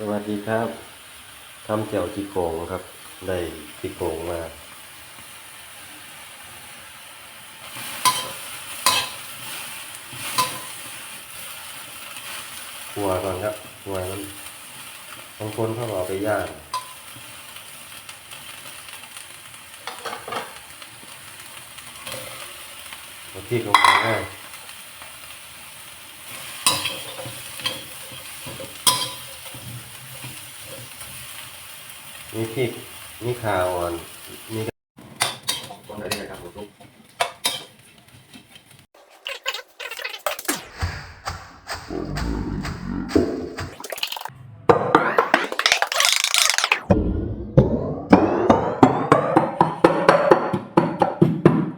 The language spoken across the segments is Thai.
สวัสดีครับทำเจียวจีโกงครับ ได้จีโกงมาหัวก่อนครับหัวมันบางคนเขาเอาไปย่างเอาพริกลงไปได้ มีพริกมีข่าวอ่อนมีต้องได้เลยครับผมทุก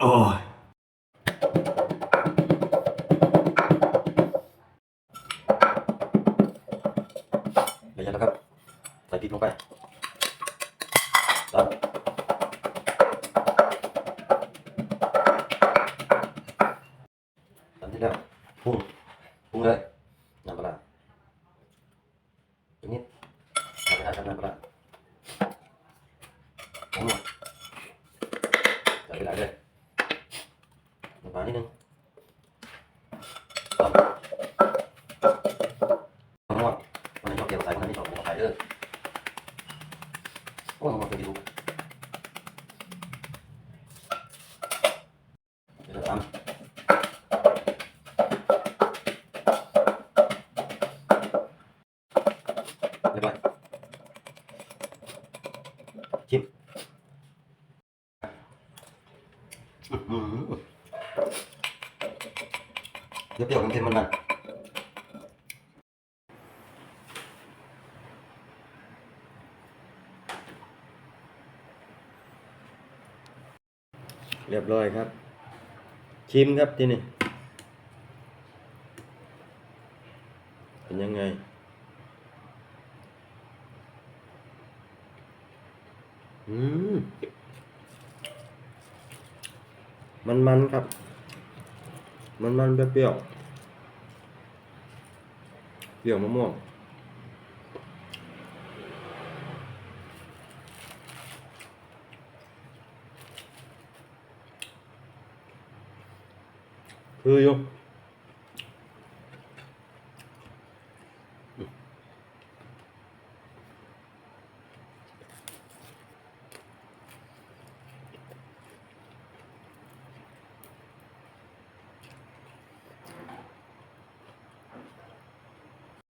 โอ้ยเดี๋ยวแล้วครับ ใส่พริกลงไป น้ำปลาร้าอีกนิดน้ำปลาร้าครับน้ำปลาร้าผงหมดใส่ไปหลายเลยน้ำปลานิดนึงตำมะม่วงวันนี้ชอบเกี่ยวใส่วันนี้ชอบเกี่ยวใส่เด้ออำเรียบร้อยชิมเดี๋ยวเปรี้ยวๆเค็มๆมันมันเรียบร้อยครับ ชิมครับที่นี่เป็นยังไง อืมมันมันครับ มันมันเปรี้ยวเปรี้ยวมะม่วงคือยู่